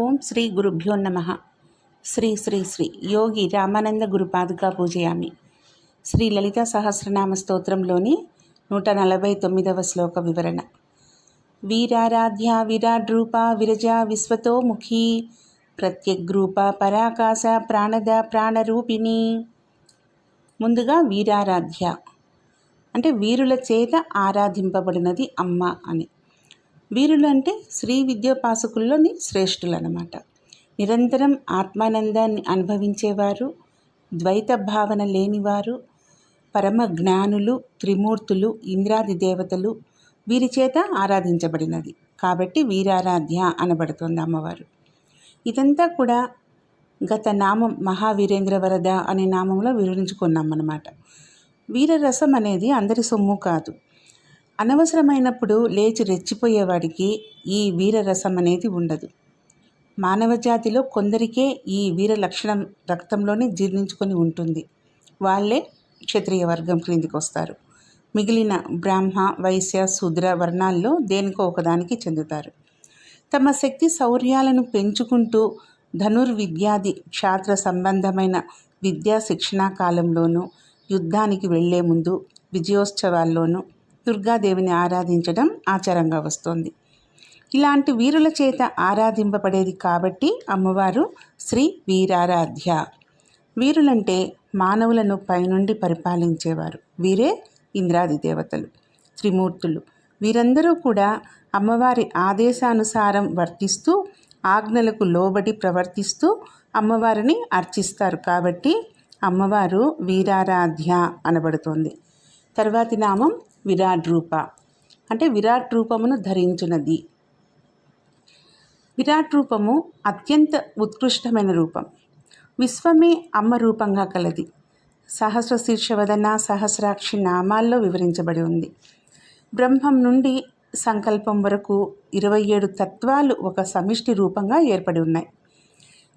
ఓం శ్రీ గురుభ్యో నమ. శ్రీ శ్రీ శ్రీ యోగి రామానంద గురుపాదుగా పూజయామి. శ్రీ లలిత సహస్రనామ స్తోత్రంలోని నూట నలభై తొమ్మిదవ శ్లోక వివరణ. వీరారాధ్య విరాడ్రూప విరజ విశ్వతోముఖి ప్రత్యగ్రూప పరాకాశ ప్రాణద ప్రాణరూపిణి. ముందుగా వీరారాధ్య. అంటే వీరుల చేత ఆరాధింపబడినది అమ్మ అని. వీరులు అంటే శ్రీ విద్యోపాసకుల్లోని శ్రేష్ఠులు అన్నమాట నిరంతరం ఆత్మానందాన్ని అనుభవించేవారు ద్వైత భావన లేనివారు పరమ జ్ఞానులు త్రిమూర్తులు ఇంద్రాది దేవతలు వీరి చేత ఆరాధించబడినది. కాబట్టి వీరారాధ్య అనబడుతుంది అమ్మవారు. ఇదంతా కూడా గత నామం మహావీరేంద్ర వరద అనే నామంలో వివరించుకున్నాం అన్నమాట వీరరసం అనేది అందరి సొమ్ము కాదు. అనవసరమైనప్పుడు లేచి రెచ్చిపోయేవాడికి ఈ వీరరసం అనేది ఉండదు. మానవ జాతిలో కొందరికే ఈ వీర లక్షణం రక్తంలోనే జీర్ణించుకొని ఉంటుంది. వాళ్ళే క్షత్రియ వర్గం క్రిందికి వస్తారు. మిగిలిన బ్రాహ్మ వైశ్య శూద్ర వర్ణాల్లో దేనికో ఒకదానికి చెందుతారు. తమ శక్తి శౌర్యాలను పెంచుకుంటూ ధనుర్విద్యాది క్షాత్ర సంబంధమైన విద్యా శిక్షణా కాలంలోనూ యుద్ధానికి వెళ్ళే ముందు విజయోత్సవాల్లోనూ దుర్గాదేవిని ఆరాధించడం ఆచారంగా వస్తోంది. ఇలాంటి వీరుల చేత ఆరాధింపబడేది కాబట్టి అమ్మవారు శ్రీ వీరారాధ్య. వీరులంటే మానవులను పైనుండి పరిపాలించేవారు. వీరే ఇంద్రాది దేవతలు త్రిమూర్తులు. వీరందరూ కూడా అమ్మవారి ఆదేశానుసారం వర్తిస్తూ ఆజ్ఞలకు లోబడి ప్రవర్తిస్తూ అమ్మవారిని అర్చిస్తారు కాబట్టి అమ్మవారు వీరారాధ్య అనబడుతోంది. తర్వాతి నామం విరాట్ రూప. అంటే విరాట్ రూపమును ధరించున్నది విరాట్ రూపము అత్యంత ఉత్కృష్టమైన రూపం. విశ్వమే అమ్మ రూపంగా కలది. సహస్ర శీర్షవదన సహస్రాక్షి నామాల్లో వివరించబడి ఉంది. బ్రహ్మం నుండి సంకల్పం వరకు ఇరవై ఏడు తత్వాలు ఒక సమిష్టి రూపంగా ఏర్పడి ఉన్నాయి.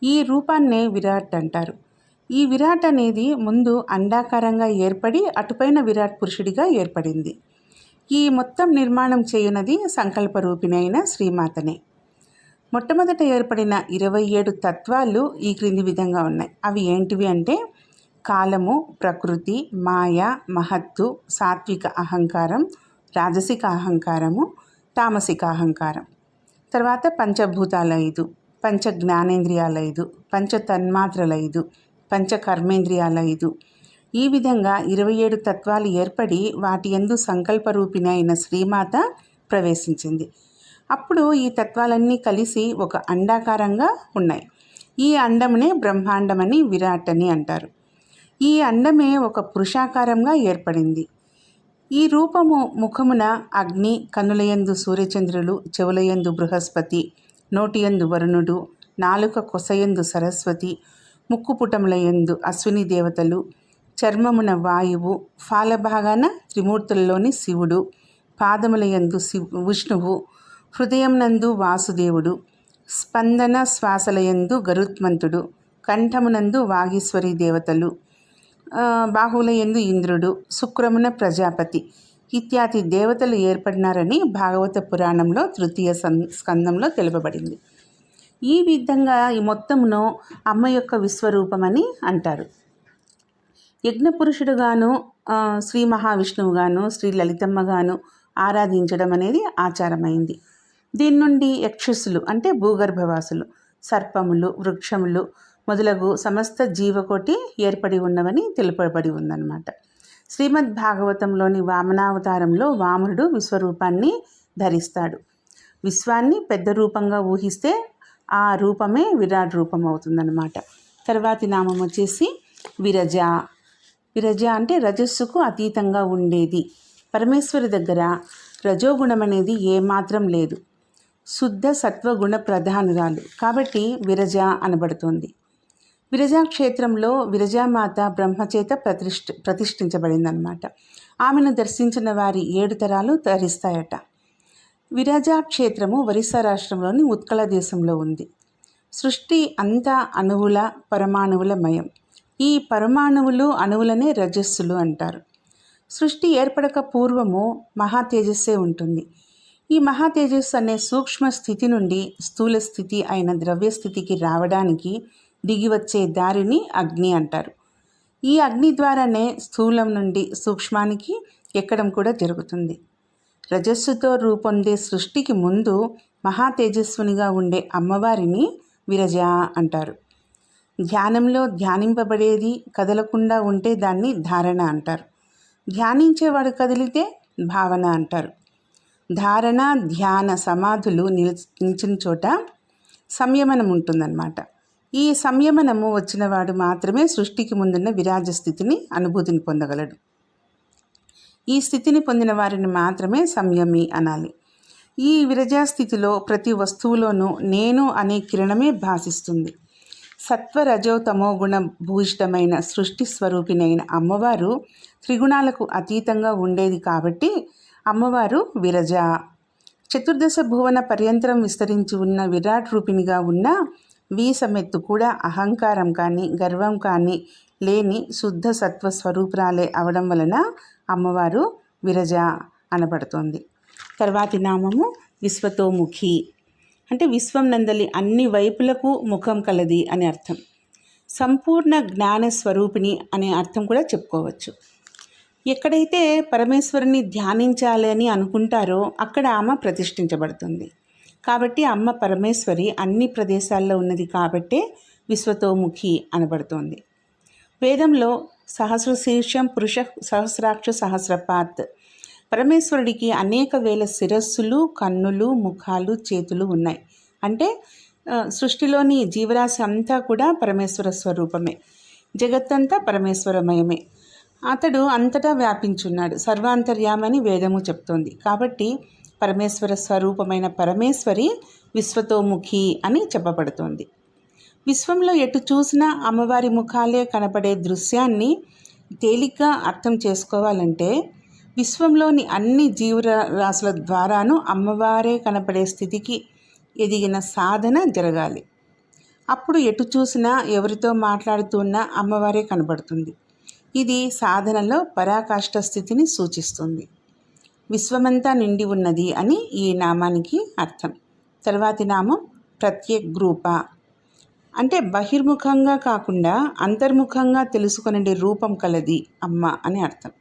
ఈ రూపాన్నే విరాట్ అంటారు. ఈ విరాట్ అనేది ముందు అండాకారంగా ఏర్పడి అటుపైన విరాట్ పురుషుడిగా ఏర్పడింది. ఈ మొత్తం నిర్మాణం చేయునది సంకల్పరూపిణి అయిన శ్రీమాతనే. మొట్టమొదట ఏర్పడిన ఇరవై ఏడు తత్వాలు ఈ క్రింది విధంగా ఉన్నాయి. అవి ఏంటివి అంటే కాలము ప్రకృతి మాయ మహత్తు సాత్విక అహంకారం రాజసిక అహంకారము తామసిక అహంకారం. తర్వాత పంచభూతాల ఐదు పంచ జ్ఞానేంద్రియాల ఐదు పంచ తన్మాత్రల ఐదు పంచ కర్మేంద్రియాల ఐదు ఈ విధంగా ఇరవై ఏడు తత్వాలు ఏర్పడి వాటి ఎందు సంకల్పరూపిణి అయిన శ్రీమాత ప్రవేశించింది. అప్పుడు ఈ తత్వాలన్నీ కలిసి ఒక అండాకారంగా ఉన్నాయి. ఈ అండమునే బ్రహ్మాండమని విరాట్ అని అంటారు. ఈ అండమే ఒక పురుషాకారంగా ఏర్పడింది. ఈ రూపము ముఖమున అగ్ని కనులయందు సూర్యచంద్రులు చెవులయందు బృహస్పతి నోటియందు వరుణుడు నాలుక కొసయందు సరస్వతి ముక్కుపుటముల యందు అశ్విని దేవతలు చర్మమున వాయువు ఫాలభాగాన త్రిమూర్తుల్లోని శివుడు పాదములయందు శివు విష్ణువు హృదయంనందు వాసుదేవుడు స్పందన శ్వాసలయందు గరుత్మంతుడు కంఠమునందు వాగీశ్వరి దేవతలు బాహువులయందు ఇంద్రుడు శుక్రమున ప్రజాపతి ఇత్యాది దేవతలు ఏర్పడినారని భాగవత పురాణంలో తృతీయ స్కందంలో తెలుపబడింది. ఈ విధంగా ఈ మొత్తమును అమ్మ యొక్క విశ్వరూపమని అంటారు. యజ్ఞపురుషుడుగాను శ్రీ మహావిష్ణువుగాను శ్రీ లలితమ్మగాను ఆరాధించడం అనేది ఆచారమైంది. దీని నుండి యక్షసులు అంటే భూగర్భవాసులు సర్పములు వృక్షములు మొదలగు సమస్త జీవకోటి ఏర్పడి ఉన్నవని తెలుపబడి ఉందన్నమాట. శ్రీమద్ భాగవతంలోని వామనావతారంలో వామనుడు విశ్వరూపాన్ని ధరిస్తాడు. విశ్వాన్ని పెద్ద రూపంగా ఊహిస్తే ఆ రూపమే విరాట్ రూపం అవుతుందన్నమాట తర్వాతి నామం వచ్చేసి విరజ విరజ అంటే రజస్సుకు అతీతంగా ఉండేది. పరమేశ్వరి దగ్గర రజోగుణం అనేది ఏమాత్రం లేదు. శుద్ధ సత్వగుణ ప్రధానురాలు. కాబట్టి విరజ అనబడుతుంది. విరజా క్షేత్రంలో విరజామాత బ్రహ్మచేత ప్రతిష్ఠ ప్రతిష్ఠించబడిందనమాట ఆమెను దర్శించిన వారి ఏడు తరాలు ధరిస్తాయట విరజా క్షేత్రము ఒరిస్సా రాష్ట్రంలోని ఉత్కళ దేశంలో ఉంది. సృష్టి అంతా అణువుల పరమాణువుల మయం. ఈ పరమాణువులు అణువులనే రజస్సులు అంటారు. సృష్టి ఏర్పడక పూర్వము మహా తేజస్సే ఉంటుంది. ఈ మహా తేజస్సు అనే సూక్ష్మ స్థితి నుండి స్థూల స్థితి అయిన ద్రవ్య స్థితికి రావడానికి దిగి వచ్చే దారిని అగ్ని అంటారు. ఈ అగ్ని ద్వారానే స్థూలం నుండి సూక్ష్మానికి ఎక్కడం కూడా జరుగుతుంది. రజస్సుతో రూపొందే సృష్టికి ముందు మహా తేజస్వినిగా ఉండే అమ్మవారిని విరజ అంటారు. ధ్యానంలో ధ్యానింపబడేది కదలకుండా ఉంటే దాన్ని ధారణ అంటారు. ధ్యానించేవాడు కదిలితే భావన అంటారు. ధారణ ధ్యాన సమాధులు నిలిచి నిలిచిన చోట సంయమనం ఉంటుందన్నమాట. ఈ సంయమనము వచ్చినవాడు మాత్రమే సృష్టికి ముందున్న విరాజ స్థితిని అనుభూతిని పొందగలడు. ఈ స్థితిని పొందిన వారిని మాత్రమే సంయమి అనాలి. ఈ విరజాస్థితిలో ప్రతి వస్తువులోనూ నేను అనే కిరణమే భాసిస్తుంది. సత్వరజోతమో రజో గుణ సృష్టి స్వరూపిణైన అమ్మవారు త్రిగుణాలకు అతీతంగా ఉండేది కాబట్టి అమ్మవారు విరజ. చతుర్దశ భువన పర్యంతరం విస్తరించి ఉన్న విరాట్ రూపిణిగా ఉన్న వీసమెత్తు కూడా అహంకారం కానీ గర్వం కానీ లేని శుద్ధ సత్వ స్వరూపురాలే అవడం వలన అమ్మవారు విరజ అనబడుతోంది. తర్వాతి నామము విశ్వతోముఖి. అంటే విశ్వం నందలి అన్ని వైపులకు ముఖం కలది అని అర్థం. సంపూర్ణ జ్ఞాన స్వరూపిణి అనే అర్థం కూడా చెప్పుకోవచ్చు. ఎక్కడైతే పరమేశ్వరుని ధ్యానించాలి అని అనుకుంటారో అక్కడ ఆమె ప్రతిష్ఠించబడుతుంది. కాబట్టి అమ్మ పరమేశ్వరి అన్ని ప్రదేశాల్లో ఉన్నది కాబట్టే విశ్వతోముఖి అనబడుతోంది. వేదంలో సహస్ర శీర్షం పురుష సహస్రాక్ష సహస్రపాత్ పరమేశ్వరుడికి అనేక వేల శిరస్సులు కన్నులు ముఖాలు చేతులు ఉన్నాయి. అంటే సృష్టిలోని జీవరాశి అంతా కూడా పరమేశ్వర స్వరూపమే. జగత్తంతా పరమేశ్వరమయమే. అతడు అంతటా వ్యాపించున్నాడు. సర్వాంతర్యామని వేదము చెప్తోంది. కాబట్టి పరమేశ్వర స్వరూపమైన పరమేశ్వరి విశ్వతోముఖి అని చెప్పబడుతోంది. విశ్వంలో ఎటు చూసినా అమ్మవారి ముఖాలే కనపడే దృశ్యాన్ని తేలిగ్గా అర్థం చేసుకోవాలంటే విశ్వంలోని అన్ని జీవరాశుల ద్వారాను అమ్మవారే కనపడే స్థితికి ఎదిగిన సాధన జరగాలి. అప్పుడు ఎటు చూసినా ఎవరితో మాట్లాడుతున్నా అమ్మవారే కనబడుతుంది ఇది సాధనలో పరాకాష్ఠ స్థితిని సూచిస్తుంది. విశ్వమంతా నిండి ఉన్నది అని ఈ నామానికి అర్థం. తర్వాతి నామం ప్రత్యేక్ గ్రూప. అంటే బహిర్ముఖంగా కాకుండా అంతర్ముఖంగా తెలుసుకునే రూపం కలది అమ్మ అని అర్థం.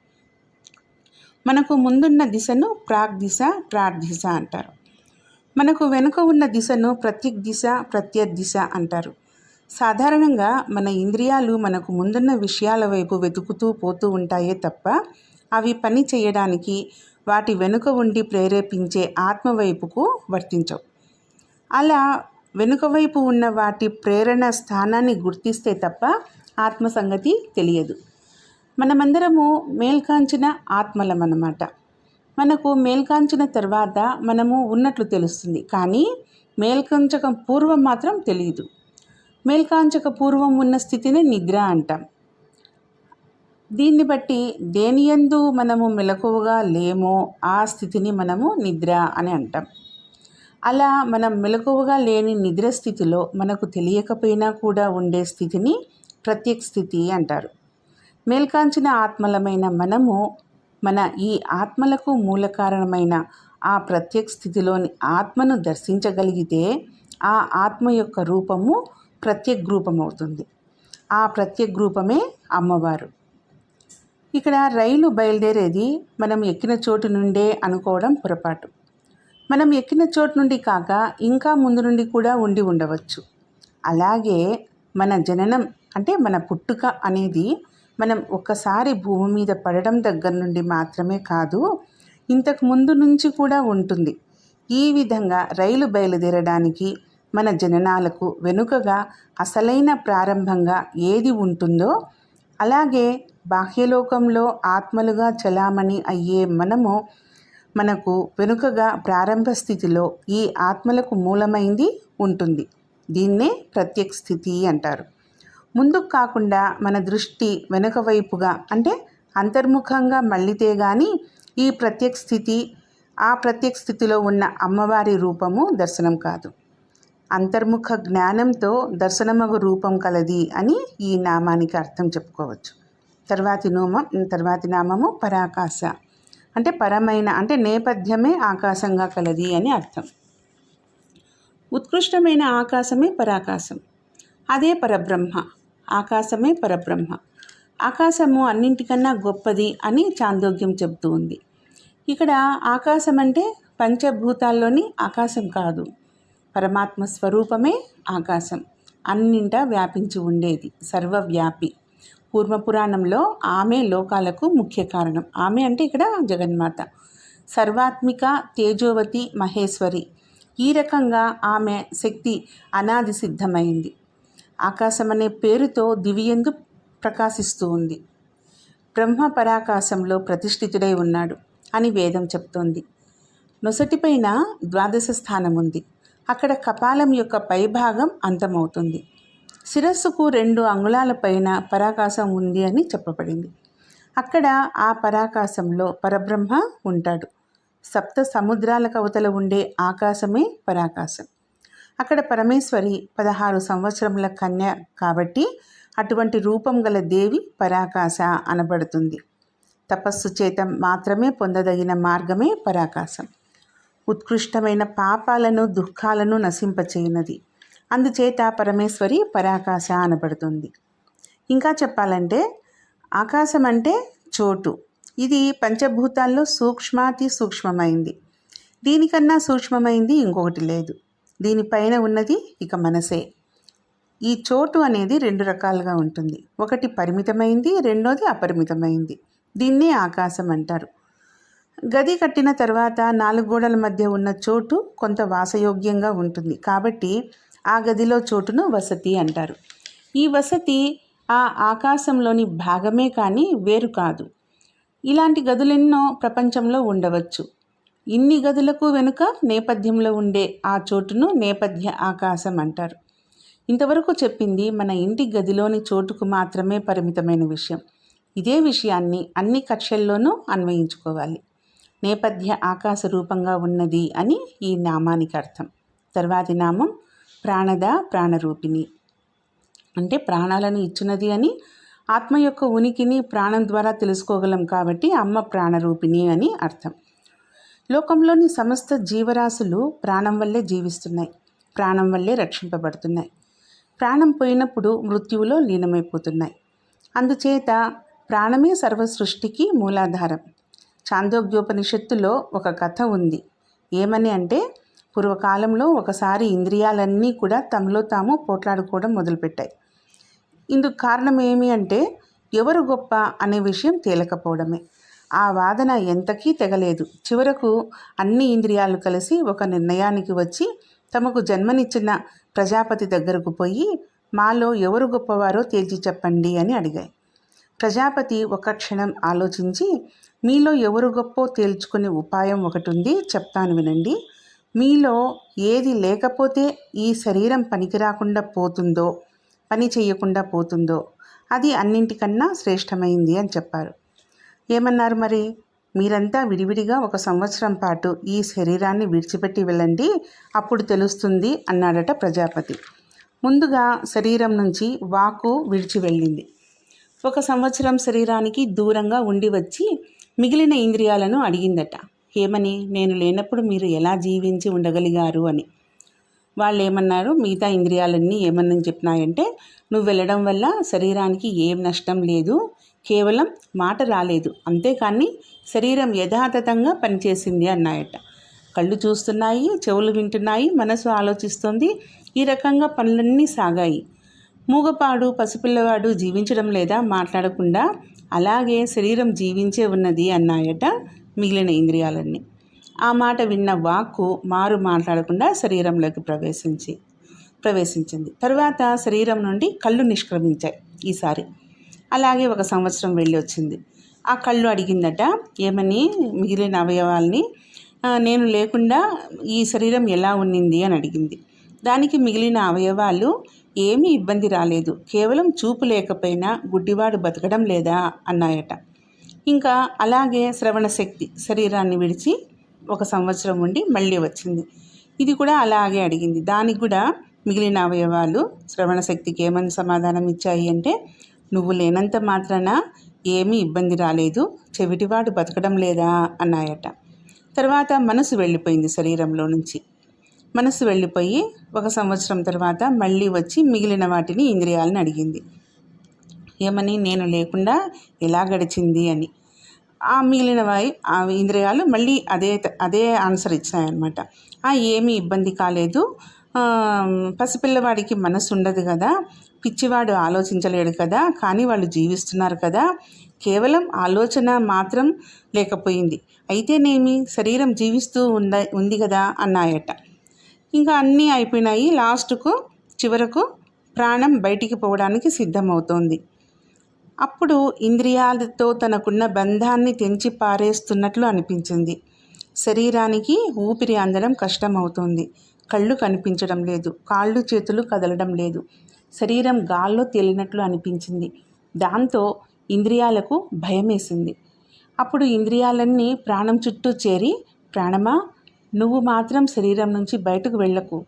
మనకు ముందున్న దిశను ప్రాగ్ దిశ ప్రార్థిశ అంటారు. మనకు వెనుక ఉన్న దిశను ప్రత్యక్ దిశ ప్రత్యర్ దిశ అంటారు. సాధారణంగా మన ఇంద్రియాలు మనకు ముందున్న విషయాల వైపు వెతుకుతూ పోతూ ఉంటాయే తప్ప అవి పని చేయడానికి వాటి వెనుక ఉండి ప్రేరేపించే ఆత్మవైపుకు వర్తించవు. అలా వెనుక వైపు ఉన్న వాటి ప్రేరణ స్థానాన్ని గుర్తిస్తే తప్ప ఆత్మ సంగతి తెలియదు. మనమందరము మేల్కాంచిన ఆత్మలమన్నమాట. మనకు మేల్కాంచిన తర్వాత మనము ఉన్నట్లు తెలుస్తుంది. కానీ మేల్కాంచక పూర్వం మాత్రం తెలియదు. మేల్కాంచక పూర్వం ఉన్న స్థితిని నిద్ర అంటాం. దీన్ని బట్టి దేనియందు మనము మెలకువగా లేమో ఆ స్థితిని మనము నిద్ర అని అంటాం. అలా మనం మెలకువగా లేని నిద్ర స్థితిలో మనకు తెలియకపోయినా కూడా ఉండే స్థితిని ప్రత్యేక స్థితి అంటారు. మేల్కాంచిన ఆత్మలమైన మనము మన ఈ ఆత్మలకు మూల కారణమైన ఆ ప్రత్యేక స్థితిలోని ఆత్మను దర్శించగలిగితే ఆ ఆత్మ యొక్క రూపము ప్రత్యేక రూపం అవుతుంది ఆ ప్రత్యేక రూపమే అమ్మవారు. ఇక్కడ రైలు బయలుదేరేది మనం ఎక్కిన చోటు నుండే అనుకోవడం పొరపాటు. మనం ఎక్కిన చోటు నుండి కాక ఇంకా ముందు నుండి కూడా ఉండి ఉండవచ్చు. అలాగే మన జననం అంటే మన పుట్టుక అనేది మనం ఒక్కసారి భూమి మీద పడడం దగ్గర నుండి మాత్రమే కాదు ఇంతకు ముందు నుంచి కూడా ఉంటుంది. ఈ విధంగా రైలు బయలుదేరడానికి మన జననాలకు వెనుకగా అసలైన ప్రారంభంగా ఏది ఉంటుందో అలాగే బాహ్యలోకంలో ఆత్మలుగా చలామణి అయ్యే మనము మనకు వెనుకగా ప్రారంభ స్థితిలో ఈ ఆత్మలకు మూలమైంది ఉంటుంది. దీన్నే ప్రత్యక్ స్థితి అంటారు. ముందుకు కాకుండా మన దృష్టి వెనుక వైపుగా అంటే అంతర్ముఖంగా మళ్ళితే గాని ఈ ప్రత్యక్ స్థితి ఆ ప్రత్యక్ స్థితిలో ఉన్న అమ్మవారి రూపము దర్శనం కాదు. అంతర్ముఖ జ్ఞానంతో దర్శనమగు రూపం కలది అని ఈ నామానికి అర్థం చెప్పుకోవచ్చు. తర్వాతి నోమం తర్వాతి నామము పరాకాశ. అంటే పరమైన అంటే నేపథ్యమే ఆకాశంగా కలది అని అర్థం. ఉత్కృష్టమైన ఆకాశమే పరాకాశం. అదే పరబ్రహ్మ. ఆకాశమే పరబ్రహ్మ. ఆకాశము అన్నింటికన్నా గొప్పది అని చాందోగ్యం చెబుతూ ఉంది. ఇక్కడ ఆకాశం అంటే పంచభూతాల్లోని ఆకాశం కాదు. పరమాత్మ స్వరూపమే ఆకాశం. అన్నింటా వ్యాపించి ఉండేది. సర్వవ్యాపి. పూర్వపురాణంలో ఆమె లోకాలకు ముఖ్య కారణం. ఆమె అంటే ఇక్కడ జగన్మాత. సర్వాత్మిక తేజోవతి మహేశ్వరి. ఈ రకంగా ఆమె శక్తి అనాది సిద్ధమైంది. ఆకాశం అనే పేరుతో దివియందు ప్రకాశిస్తూ ఉంది. బ్రహ్మ పరాకాశంలో ప్రతిష్ఠితుడై ఉన్నాడు అని వేదం చెప్తోంది. నొసటిపైన ద్వాదశ స్థానం ఉంది అక్కడ కపాలం యొక్క పైభాగం అంతమవుతుంది. శిరస్సుకు రెండు అంగుళాల పైన పరాకాశం ఉంది అని చెప్పబడింది. అక్కడ ఆ పరాకాశంలో పరబ్రహ్మ ఉంటాడు. సప్త సముద్రాల కవతల ఉండే ఆకాశమే పరాకాశం. అక్కడ పరమేశ్వరి పదహారు సంవత్సరముల కన్య కాబట్టి అటువంటి రూపం గల దేవి పరాకాశ అనబడుతుంది. తపస్సు చేత మాత్రమే పొందదగిన మార్గమే పరాకాశం. ఉత్కృష్టమైన పాపాలను దుఃఖాలను నశింపచేయనది. అందుచేత పరమేశ్వరి పరాకాశ అనబడుతుంది. ఇంకా చెప్పాలంటే ఆకాశం అంటే చోటు. ఇది పంచభూతాల్లో సూక్ష్మాతి సూక్ష్మమైంది. దీనికన్నా సూక్ష్మమైంది ఇంకొకటి లేదు. దీనిపైన ఉన్నది ఇక మనసే. ఈ చోటు అనేది రెండు రకాలుగా ఉంటుంది. ఒకటి పరిమితమైంది రెండోది అపరిమితమైంది. దీన్నే ఆకాశం అంటారు. గది కట్టిన తర్వాత నాలుగు గోడల మధ్య ఉన్న చోటు కొంత వాసయోగ్యంగా ఉంటుంది. కాబట్టి ఆ గదిలో చోటును వసతి అంటారు. ఈ వసతి ఆ ఆకాశంలోని భాగమే కానీ వేరు కాదు. ఇలాంటి గదులెన్నో ప్రపంచంలో ఉండవచ్చు. ఇన్ని గదులకు వెనుక నేపథ్యంలో ఉండే ఆ చోటును నేపథ్య ఆకాశం అంటారు. ఇంతవరకు చెప్పింది మన ఇంటి గదిలోని చోటుకు మాత్రమే పరిమితమైన విషయం. ఇదే విషయాన్ని అన్ని కక్షల్లోనూ అన్వయించుకోవాలి. నేపథ్య ఆకాశ రూపంగా ఉన్నది అని ఈ నామానికి అర్థం. తర్వాతి నామం ప్రాణద ప్రాణరూపిణి. అంటే ప్రాణాలను ఇచ్చినది అని ఆత్మ యొక్క ఉనికిని ప్రాణం ద్వారా తెలుసుకోగలం కాబట్టి అమ్మ ప్రాణరూపిణి అని అర్థం. లోకంలోని సమస్త జీవరాశులు ప్రాణం వల్లే జీవిస్తున్నాయి. ప్రాణం వల్లే రక్షింపబడుతున్నాయి. ప్రాణం పోయినప్పుడు మృత్యువులో లీనమైపోతున్నాయి. అందుచేత ప్రాణమే సర్వ సృష్టికి మూలాధారం. చాందోగ్యోపనిషత్తులో ఒక కథ ఉంది. ఏమని అంటే పూర్వకాలంలో ఒకసారి ఇంద్రియాలన్నీ కూడా తమలో తాము పోట్లాడుకోవడం మొదలుపెట్టాయి. ఇందుకు కారణం ఏమి అంటే ఎవరు గొప్ప అనే విషయం తేలకపోవడమే. ఆ వాదన ఎంతకీ తెగలేదు. చివరకు అన్ని ఇంద్రియాలు కలిసి ఒక నిర్ణయానికి వచ్చి తమకు జన్మనిచ్చిన ప్రజాపతి దగ్గరకు పోయి మాలో ఎవరు గొప్పవారో తేల్చి చెప్పండి అని అడిగాయి. ప్రజాపతి ఒక క్షణం ఆలోచించి మీలో ఎవరు గొప్పో తేల్చుకునే ఉపాయం ఒకటి ఉంది చెప్తాను వినండి. మీలో ఏది లేకపోతే ఈ శరీరం పనికిరాకుండా పోతుందో పని చేయకుండా పోతుందో అది అన్నింటికన్నా శ్రేష్టమైంది అని చెప్పారు. ఏమన్నారు మరి? మీరంతా విడివిడిగా ఒక సంవత్సరం పాటు ఈ శరీరాన్ని విడిచిపెట్టి వెళ్ళండి అప్పుడు తెలుస్తుంది అన్నాడట ప్రజాపతి. ముందుగా శరీరం నుంచి వాకు విడిచి వెళ్ళింది. ఒక సంవత్సరం శరీరానికి దూరంగా ఉండి వచ్చి మిగిలిన ఇంద్రియాలను అడిగిందట. ఏమని? నేను లేనప్పుడు మీరు ఎలా జీవించి ఉండగలిగారు అని. వాళ్ళు ఏమన్నారు మిగతా ఇంద్రియాలన్నీ ఏమని చెప్పినాయంటే నువ్వు వెళ్ళడం వల్ల శరీరానికి ఏం నష్టం లేదు కేవలం మాట రాలేదు. అంతేకాని శరీరం యథాతథంగా పనిచేసింది అన్నాయట. కళ్ళు చూస్తున్నాయి చెవులు వింటున్నాయి మనసు ఆలోచిస్తుంది. ఈ రకంగా పనులన్నీ సాగాయి. మూగపాడు పసిపిల్లవాడు జీవించడం లేదా మాట్లాడకుండా అలాగే శరీరం జీవించే ఉన్నది అన్నాయట మిగిలిన ఇంద్రియాలన్నీ. ఆ మాట విన్న వాక్కు మారు మాట్లాడకుండా శరీరంలోకి ప్రవేశించి ప్రవేశించింది. తర్వాత శరీరం నుండి కళ్ళు నిష్క్రమించాయి ఈసారి. అలాగే ఒక సంవత్సరం వెళ్ళి వచ్చింది ఆ కళ్ళు అడిగిందట ఏమని? మిగిలిన అవయవాల్ని నేను లేకుండా ఈ శరీరం ఎలా ఉన్నింది? అని అడిగింది. దానికి మిగిలిన అవయవాలు ఏమీ ఇబ్బంది రాలేదు. కేవలం చూపు లేకపోయినా గుడ్డివాడు బతకడం లేదా? అన్నాయట. ఇంకా అలాగే శ్రవణ శక్తి శరీరాన్ని విడిచి ఒక సంవత్సరం ఉండి మళ్ళీ వచ్చింది. ఇది కూడా అలాగే అడిగింది. దానికి కూడా మిగిలిన అవయవాలు శ్రవణ శక్తికి ఏమని సమాధానం ఇచ్చాయి అంటే నువ్వు లేనంత మాత్రాన ఏమీ ఇబ్బంది రాలేదు. చెవిటివాడు బతకడం లేదా? అన్నాయట. తర్వాత మనసు వెళ్ళిపోయింది శరీరంలో నుంచి. మనసు వెళ్ళిపోయి ఒక సంవత్సరం తర్వాత మళ్ళీ వచ్చి మిగిలిన వాటిని ఇంద్రియాలను అడిగింది. ఏమని? నేను లేకుండా ఎలా గడిచింది అని. ఆ మిగిలిన వాయి ఆ ఇంద్రియాలు మళ్ళీ అదే అదే ఆన్సర్ ఇచ్చాయన్నమాట. ఆ ఏమీ ఇబ్బంది కాలేదు. పసిపిల్లవాడికి మనసు ఉండదు కదా. పిచ్చివాడు ఆలోచించలేడు కదా కానీ వాళ్ళు జీవిస్తున్నారు కదా. కేవలం ఆలోచన మాత్రం లేకపోయింది. అయితేనేమి శరీరం జీవిస్తూ ఉంద ఉంది కదా అన్నాయట. ఇంకా అన్నీ అయిపోయినాయి. లాస్ట్కు చివరకు ప్రాణం బయటికి పోవడానికి సిద్ధమవుతోంది. అప్పుడు ఇంద్రియాలతో తనకున్న బంధాన్ని తెంచి పారేస్తున్నట్లు అనిపించింది. శరీరానికి ఊపిరి అందడం కష్టమవుతోంది. కళ్ళు కనిపించడం లేదు. కాళ్ళు చేతులు కదలడం లేదు. శరీరం గాల్లో తేలినట్లు అనిపించింది. దాంతో ఇంద్రియాలకు భయమేసింది. అప్పుడు ఇంద్రియాలన్నీ ప్రాణం చుట్టూ చేరి ప్రాణమా నువ్వు మాత్రం శరీరం నుంచి బయటకు వెళ్ళకు.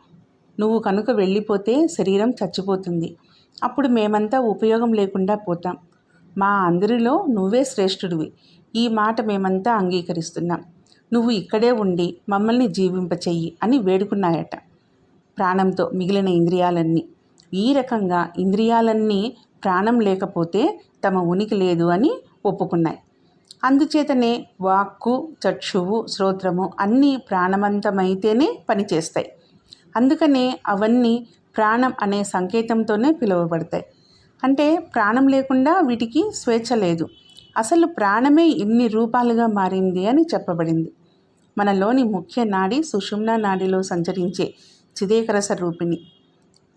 నువ్వు కనుక వెళ్ళిపోతే శరీరం చచ్చిపోతుంది. అప్పుడు మేమంతా ఉపయోగం లేకుండా పోతాం. మా అందరిలో నువ్వే శ్రేష్ఠుడివి. ఈ మాట మేమంతా అంగీకరిస్తున్నాం. నువ్వు ఇక్కడే ఉండి మమ్మల్ని జీవింపచెయ్యి అని వేడుకున్నాయట. ప్రాణంతో మిగిలిన ఇంద్రియాలన్నీ. ఈ రకంగా ఇంద్రియాలన్నీ ప్రాణం లేకపోతే తమ ఉనికి లేదు అని ఒప్పుకున్నాయి. అందుచేతనే వాక్కు చక్షువు శ్రోత్రము అన్నీ ప్రాణవంతమైతేనే పనిచేస్తాయి. అందుకనే అవన్నీ ప్రాణం అనే సంకేతంతోనే పిలువబడతాయి. అంటే ప్రాణం లేకుండా వీటికి స్వేచ్ఛ లేదు. అసలు ప్రాణమే ఇన్ని రూపాలుగా మారింది అని చెప్పబడింది. మనలోని ముఖ్య నాడి సుషుమ్నా నాడిలో సంచరించే చిదేకరస రూపిణి.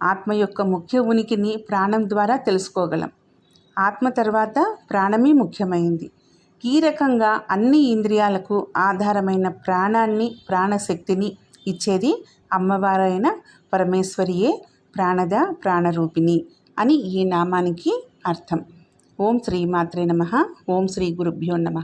ఆత్మ యొక్క ముఖ్య ఉనికిని ప్రాణం ద్వారా తెలుసుకోగలం. ఆత్మ తర్వాత ప్రాణమే ముఖ్యమైంది. ఈ రకంగా అన్ని ఇంద్రియాలకు ఆధారమైన ప్రాణాన్ని ప్రాణశక్తిని ఇచ్చేది అమ్మవారైన పరమేశ్వరియే ప్రాణద ప్రాణరూపిణి అని ఈ నామానికి అర్థం. ఓం శ్రీ మాత్రే నమ. ఓం శ్రీ గురుభ్యో నమ.